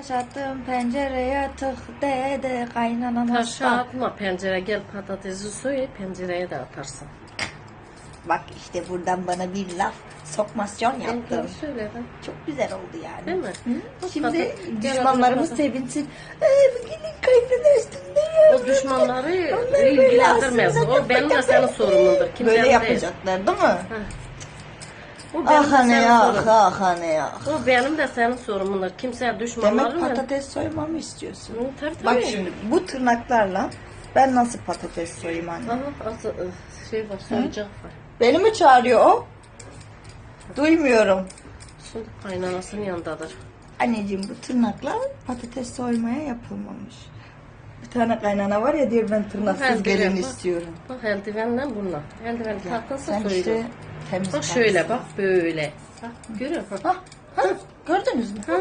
Taş attım pencereye tık dedi kaynanan Taşı hasta. atma pencere gel patatesi soy pencereye de atarsın. Bak işte buradan bana bir laf sokmasyon Ben doğru söyledim. Çok güzel oldu yani. Değil mi? Hı? Şimdi gel düşmanlarımız hadi sevinsin. Ee, bu gelin kaynana üstünde ya. O düşmanları böyle ilgilendirmez. aslında O benim de senin sorumlundur. Kimsenin Böyle değil. yapacaklar değil mi? O benim Ah de anne senin ah sorunun. ah anne ah. O benim de senin sorumlundur. Kimseye Demek mı? patates soymamı istiyorsun. Hı, Tabii tabii. Bak şimdi bu tırnaklarla ben nasıl patates soyayım anne? Aha, az, ıh, şey var, soyacak var. Beni mi çağırıyor o? Duymuyorum. Şimdi kaynanasının yanındadır. Anneciğim bu tırnaklar patates soymaya yapılmamış. Bir tane kaynana var ya diyor ben tırnaksız Ben gelin biliyorum, istiyorum. Bak eldivenle bununla. Eldiven takılsa Sen soyulur. işte temiz Bak şöyle bak böyle. Bak görüyor musun? Hah, hah, gördünüz mü? Ha,